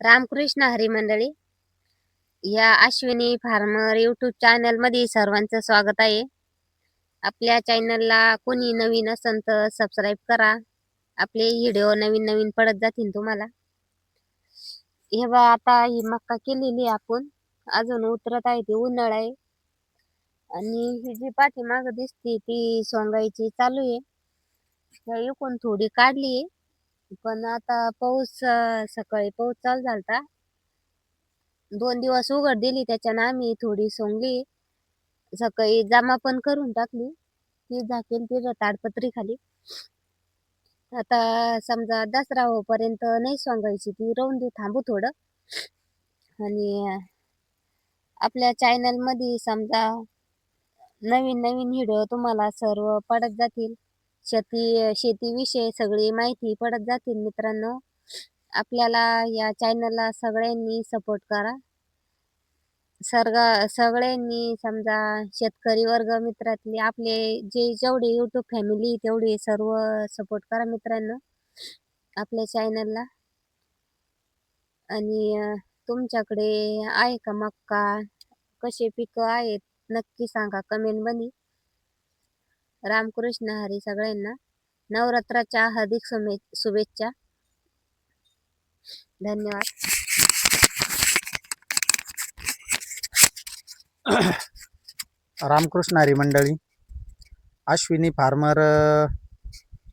रामकृष्ण हरी मंडळी. या Ashwini farmer YouTube चॅनलमध्ये सर्वांचं स्वागत आहे. आपल्या चॅनलला कोणी नवीन असेल तर सबस्क्राईब करा. आपले व्हिडिओ नवीन नवीन पडत जातील तुम्हाला. हे बा आता ही मक्का केलेली आहे आपण. अजून उतरत आहे ती उन्हाळा आहे. आणि ही जी पाठीमाग दिसते ती सोंगायची चालू आहे. ह्या थोडी काढली आहे. पण आता पाऊस अं, सकाळी पाऊस चालू झालता. दोन दिवस उघड दिली त्याच्यानं आम्ही थोडी सोंगली. सकाळी जमा पण करून टाकली. ती झाकेल तिथं ताडपत्री खाली. आता समजा दसरा होईपर्यंत नाही सोंगायची ती राहून दे थांबू थोडं. आणि अं, आपल्या चॅनलमध्ये समजा नवीन नवीन व्हिडिओ तुम्हाला सर्व पडत जातील. शेती शेतीविषयी सगळी माहिती पडत जातील मित्रांनो. आपल्याला या चॅनलला सगळ्यांनी सपोर्ट करा. सर्ग सगळ्यांनी समजा शेतकरी वर्ग मित्रातले आपले जे जेवढे युट्यूब फॅमिली तेवढे सर्व सपोर्ट करा मित्रांनो. आपल्या चॅनलला आणि तुमच्याकडे आहे का मक्का? कसे पिकं आहेत? नक्की सांगा. कमेंट बनी रामकृष्ण हरी सगळ्यांना नवरात्राच्या हार्दिक शुभे शुभेच्छा. धन्यवाद. रामकृष्ण हरी मंडळी अश्विनी फार्मर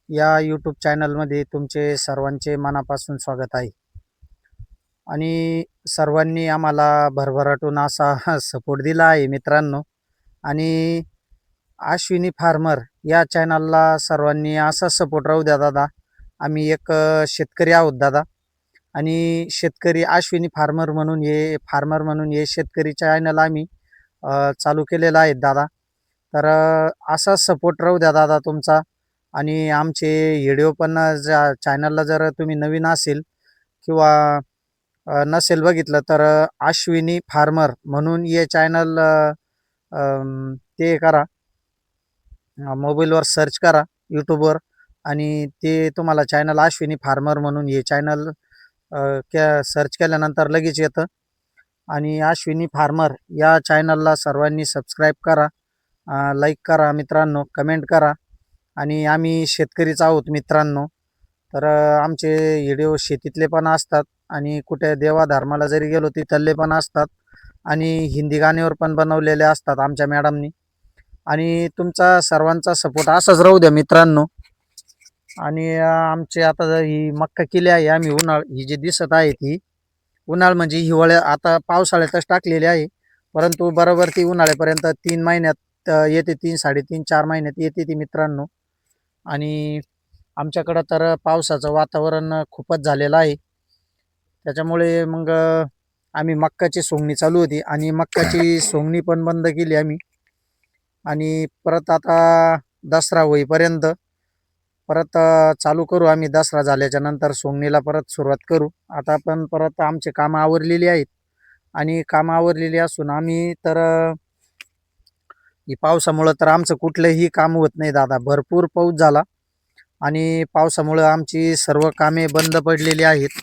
या यूट्यूब चॅनलमध्ये तुमचे सर्वांचे मनापासून स्वागत आहे. आणि सर्वांनी आम्हाला भरभराटून असा सपोर्ट दिला आहे मित्रांनो. आणि अश्विनी फार्मर या चॅनलला सर्वांनी असा सपोर्ट राहू द्या दादा. आम्ही एक शेतकरी आहोत दादा. आणि शेतकरी अश्विनी फार्मर म्हणून हे फार्मर म्हणून हे शेतकरी चॅनल आम्ही चालू केलेलं आहे दादा. तर असा सपोर्ट राहू द्या दादा तुमचा. आणि आमचे व्हिडिओ पण ज्या चॅनलला जर तुम्ही नवीन असेल किंवा नसेल बघितलं तर आश्विनी अश्विनी फार्मर म्हणून हे चॅनल ते करा. मोबाईलवर सर्च करा यूट्यूबवर आणि ते तुम्हाला चॅनल अश्विनी फार्मर म्हणून हे चॅनल क्या सर्च केल्यानंतर लगेच येतं. आणि अश्विनी फार्मर या चॅनलला सर्वांनी सबस्क्राईब करा लाईक करा मित्रांनो कमेंट करा. आणि आम्ही शेतकरीच आहोत मित्रांनो. तर आमचे व्हिडिओ शेतीतले पण असतात आणि कुठे देवाधर्माला जरी गेलो तिथले पण असतात. आणि हिंदी गाण्यावर पण बनवलेले असतात आमच्या मॅडमनी आणि तुमचा सर्वांचा सपोर्ट असाच राहू द्या मित्रांनो. आणि आमचे आता ही मक्का केली आहे आम्ही उन्हाळ ही जी दिसत आहे ती उन्हाळ म्हणजे हिवाळ्या आता पावसाळ्यातच टाकलेली आहे. परंतु बरोबर ती उन्हाळ्यापर्यंत तीन महिन्यात येते तीन साडेतीन चार महिन्यात येते ती मित्रांनो. आणि आमच्याकडं तर पावसाचं वातावरण खूपच झालेलं आहे. त्याच्यामुळे मग आम्ही मक्काची सोंगणी चालू होती आणि मक्काची सोंगणी पण बंद केली आम्ही. आणि परत आता दसरा होईपर्यंत परत चालू करू आम्ही दसरा झाल्याच्यानंतर सोंगणीला परत सुरुवात करू. आता पण परत आमचे कामं आवरलेली आहेत. आणि कामं आवरलेली असून आम्ही तर ही पावसामुळं तर आमचं कुठलंही काम होत नाही दादा. भरपूर पाऊस झाला आणि पावसामुळं आमची सर्व कामे बंद पडलेली आहेत.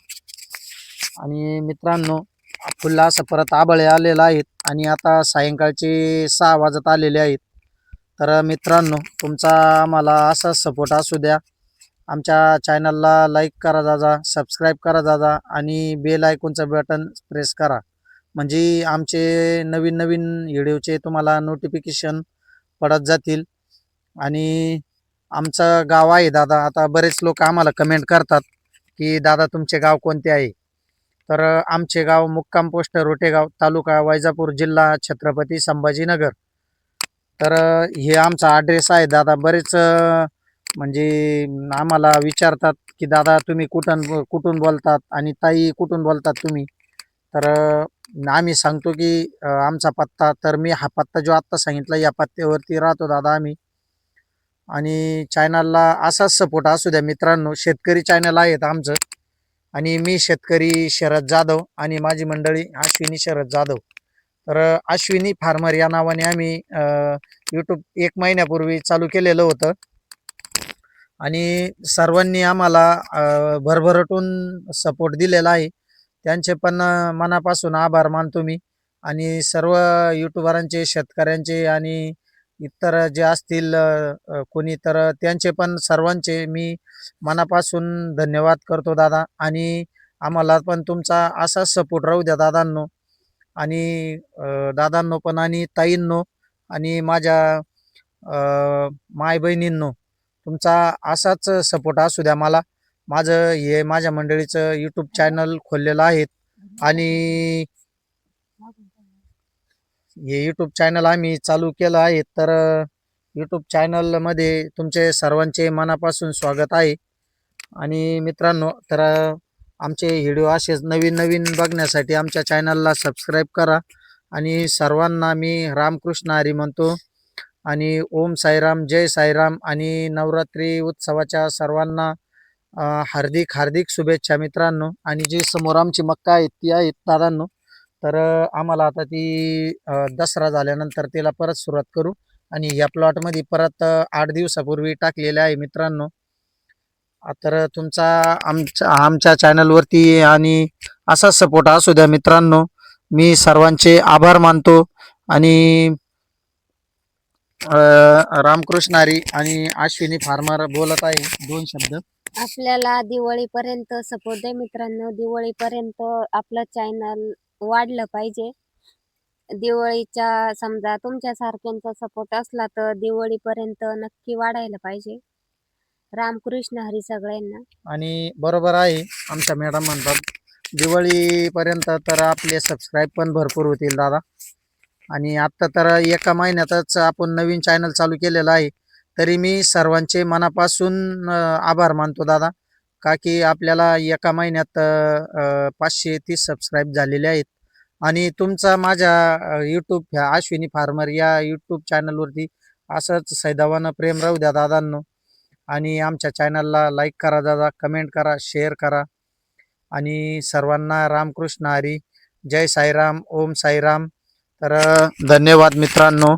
आणि मित्रांनो फुल्ला असं परत आबळे आलेलं आहेत. आणि आता सायंकाळचे सहा वाजत आलेले आहेत. तर मित्रांनो तुमचा आम्हाला असा सपोर्ट असू द्या. आमच्या चॅनलला लाईक करा दादा सबस्क्राईब करा दादा आणि बेल आयकॉनचं बटन प्रेस करा. म्हणजे आमचे नवीन नवीन व्हिडिओचे तुम्हाला नोटिफिकेशन पडत जातील. आणि आमचं गाव आहे दादा आता बरेच लोक आम्हाला कमेंट करतात की दादा तुमचे गाव कोणते आहे? तर आमचे गाव मुक्काम पोस्ट रोटेगाव तालुका वैजापूर जिल्हा छत्रपती संभाजीनगर. तर हे आमचा ॲड्रेस आहे. दादा बरेच म्हणजे आम्हाला विचारतात की दादा तुम्ही कुठून कुठून बोलतात आणि ताई कुठून बोलतात तुम्ही? तर आम्ही सांगतो की आमचा पत्ता तर मी हा पत्ता जो आत्ता सांगितला या पत्त्यावरती राहतो दादा आम्ही. आणि चॅनलला असाच सपोर्ट असू द्या मित्रांनो. शेतकरी चॅनल आहेत आमचं. आणि मी शेतकरी शरद जाधव आणि माझी मंडळी अश्विनी शरद जाधव. तर अश्विनी फार्मर या नावाने आम्ही यूट्यूब एक महिन्यापूर्वी चालू केलेलं होतं. आणि सर्वांनी आम्हाला भरभरटून सपोर्ट दिलेला आहे. त्यांचे पण मनापासून आभार मानतो मी. आणि सर्व यूट्यूबरांचे शेतकऱ्यांचे आणि इतर जे असतील कोणी तर त्यांचे पण सर्वांचे मी मनापासून धन्यवाद करतो दादा. आणि आम्हाला पण तुमचा असा सपोर्ट राहू द्या दादांनो. आणि दादांनो पण आणि ताईंनो आणि माझ्या माय बहिणींनो तुमचा असाच सपोर्ट असू द्या मला. माझं हे माझ्या मंडळीचं यूट्यूब चॅनल खोललेलं आहे आणि हे यूट्यूब चॅनल आम्ही चालू केलं आहे. तर यूट्यूब चॅनलमध्ये तुमचे सर्वांचे मनापासून स्वागत आहे. आणि मित्रांनो तर आमचे व्हिडिओ असेच नवीन नवीन बघण्यासाठी आमच्या चॅनलला सबस्क्राईब करा. आणि सर्वांना मी रामकृष्ण हरी म्हणतो. आणि ओम साईराम जय साईराम. आणि नवरात्री उत्सवाच्या सर्वांना हार्दिक हार्दिक शुभेच्छा मित्रांनो. आणि जी समोर आमची मक्का आहे ती आहेत दादांनो. तर आम्हाला आता ती दसरा झाल्यानंतर तिला परत सुरुवात करू. आणि या प्लॉटमध्ये परत आठ दिवसापूर्वी टाकलेल्या आहे मित्रांनो. तर तुमचा आमच्या आमच्या चॅनलवरती आणि असा सपोर्ट असू द्या मित्रांनो. मी सर्वांचे आभार मानतो आणि रामकृष्णारी रामकृष्ण हरी आणि अश्विनी फार्मर बोलत आहे दोन शब्द. आपल्याला दिवाळीपर्यंत सपोर्ट द्या मित्रांनो. दिवाळीपर्यंत आपलं चॅनल वाढलं पाहिजे. दिवाळीच्या समजा तुमच्या सारख्यांचा सपोर्ट असला तर दिवाळीपर्यंत नक्की वाढायला पाहिजे. रामकृष्ण हरी सगळ्यांना. आणि बरोबर आहे आमच्या मॅडम म्हणतात दिवाळीपर्यंत तर आपले सबस्क्राईब पण भरपूर होतील दादा. आणि आत्ता तर एका महिन्यातच आपण नवीन चॅनल चालू केलेलं आहे तरी मी सर्वांचे मनापासून आभार मानतो दादा. का की आपल्याला एका महिन्यात पाचशे तीस सबस्क्राईब झालेले आहेत. आणि तुमचा माझ्या यूट्यूब ह्या अश्विनी फार्मर या यूट्यूब चॅनलवरती असंच सैदावानं प्रेम राहू द्या दादांनो. आणि आमच्या चॅनलला लाईक करा दादा कमेंट करा शेअर करा. आणि सर्वांना रामकृष्ण हरी. जय साईराम ओम साईराम. तर धन्यवाद मित्रांनो.